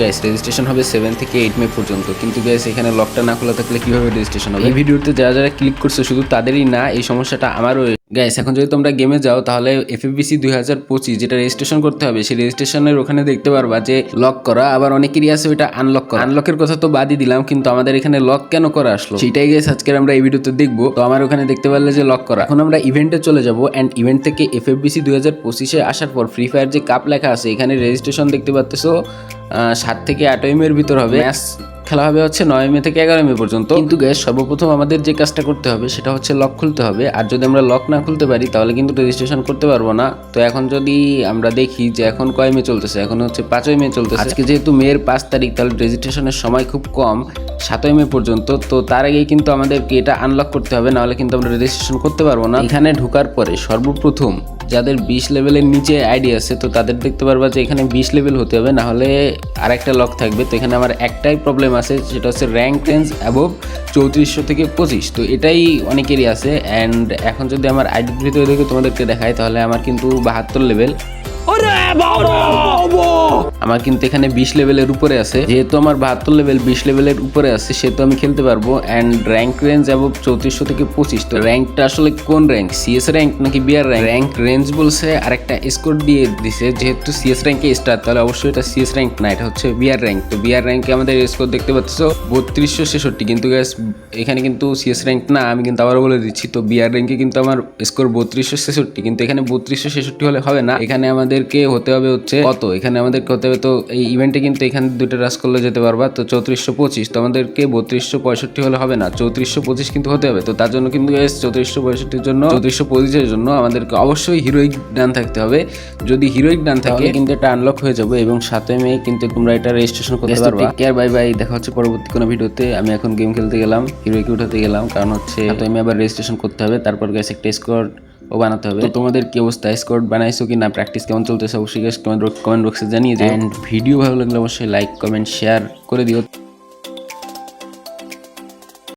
Gas registration হবে seven থেকে eight May পর্যন্ত। কিন্তু গ্যাস এখানে লকটা না খোলা থাকলে কীভাবে রেজিস্ট্রেশন হবে? এই ভিডিওতে যারা যারা ক্লিক করছে, শুধু তাদেরই না, এই সমস্যাটা আমারও গ্যাস এখন যদি তোমরা গেমে যাও, তাহলে এফএফবিসি দুই হাজার পঁচিশ যেটা রেজিস্ট্রেশন করতে হবে, সেই রেজিস্ট্রেশনের ওখানে দেখতে পারবা যে লক করা, আবার অনেকেরই আছে ওইটা আনলক করা। আনলকের কথা তো বাদই দিলাম, কিন্তু আমাদের এখানে লক কেন করা আসলো? সেটাই গেস আজকে আমরা এই ভিডিওতে দেখব। তো আমার ওখানে দেখতে পারলে যে লক করা। এখন আমরা ইভেন্টে চলে যাব অ্যান্ড ইভেন্ট থেকে এফএফবিসি দুই হাজার পঁচিশে আসার পর ফ্রি ফায়ার যে কাপ লেখা আছে, এখানে রেজিস্ট্রেশন দেখতে পাচ্ছ সাত থেকে আট এর ভিতর হবে। ম্যাচ খেলা হবে হচ্ছে নয় মে থেকে এগারো মে পর্যন্ত। কিন্তু গ্যাস সর্বপ্রথম আমাদের যে কাজটা করতে হবে সেটা হচ্ছে লক খুলতে হবে। আর যদি আমরা লক না খুলতে পারি, তাহলে কিন্তু রেজিস্ট্রেশন করতে পারব না। তো এখন যদি আমরা দেখি যে এখন কয় মে চলতেছে, এখন হচ্ছে পাঁচই মে চলতেছে। আজকে যেহেতু মেয়ের পাঁচ তারিখ, তাহলে রেজিস্ট্রেশনের সময় খুব কম, সাতই মে পর্যন্ত। তো তার আগেই কিন্তু আমাদেরকে এটা আনলক করতে হবে, নাহলে কিন্তু আমরা রেজিস্ট্রেশন করতে পারব না। এখানে ঢোকার পরে সর্বপ্রথম যাদের বিশ লেভেলের নিচে আইডি আছে, তো তাদের দেখতে পারবা যে এখানে বিশ লেভেল হতে হবে না হলে আরেকটা লক থাকবে। তো এখানে আমার একটাই প্রবলেম আছে, সেটা হচ্ছে র্যাঙ্ক রেঞ্জ অ্যাবভ চৌত্রিশশো থেকে পঁচিশ। তো এটাই অনেকেরই আছে অ্যান্ড এখন যদি আমার আইডির ভিতরে দেখে, তোমাদেরকে দেখায় তাহলে আমার কিন্তু বাহাত্তর লেভেল আমার কিন্তু এখানে বিশ লেভেলের উপরে আছে। যেহেতু আমার বাহাত্তর লেভেল বিশ লেভেলের উপরে আছে, সেহেতু আমি খেলতে পারব। অ্যান্ড র্যাঙ্ক রেঞ্জ এবং চৌত্রিশশো থেকে পঁচিশ। তো র্যাঙ্কটা আসলে কোন র্যাঙ্ক সিএস র্যাঙ্ক নাকি বিআর র্যাঙ্ক র্যাঙ্ক রেঞ্জ বলছে আর একটা স্কোর দিয়ে দিছে। যেহেতু সিএস র্যাঙ্কে স্টার তাহলে অবশ্যই এটা সিএস র্যাঙ্ক না, এটা হচ্ছে বিআর র্যাঙ্ক তো বিআর র্যাঙ্কে আমাদের স্কোর দেখতে পাচ্ছ বত্রিশশো ছেষট্টি। কিন্তু গ্যাস এখানে কিন্তু সিএস র্যাঙ্ক না আমি কিন্তু আবারও বলে দিচ্ছি তো বিআর র্যাঙ্কে কিন্তু আমার স্কোর বত্রিশশো ছেষট্টি কিন্তু এখানে বত্রিশশো ছেষট্টি হলে হবে না। এখানে আমাদেরকে হতে হবে হচ্ছে কত? এখানে আমাদেরকে হতে হবে তো এই ইভেন্টে কিন্তু এখানে দুটো রাস করলে যেতে পারবা তো চৌত্রিশশো পঁচিশ তো আমাদেরকে বত্রিশশো পঁয়ষট্টি হলে হবে না। চৌত্রিশশো পঁচিশ কিন্তু হতে হবে তো তার জন্য কিন্তু চৌত্রিশশো পঁয়ষট্টির জন্য চৌত্রিশশো পঁচিশের জন্য আমাদেরকে অবশ্যই হিরোইক ডান থাকতে হবে। যদি হিরোইক ডান থাকে কিন্তু এটা আনলক হয়ে যাবে এবং সাথে মে কিন্তু তোমরা এটা রেজিস্ট্রেশন করতে পারবে। কেয়ার বাই বাই দেখা হচ্ছে পরবর্তী কোনো ভিডিওতে। আমি এখন গেম খেলতে গেলাম। হিরোইকে উঠাতে গেলাম কারণ হচ্ছে তো আমি আবার রেজিস্ট্রেশন করতে হবে তারপর গেছে একটা স্কোয়াড ও বানাতে হবে। তো তোমাদের কি অবস্থা? স্কোয়াড বানাইছো কি না প্র্যাকটিস কেমন চলতেছে? অবশ্যই কমেন্ট কমেন্ট বক্সে জানিয়ে দিও। অ্যান্ড ভিডিও ভালো লাগলে অবশ্যই লাইক কমেন্ট শেয়ার করে দিও।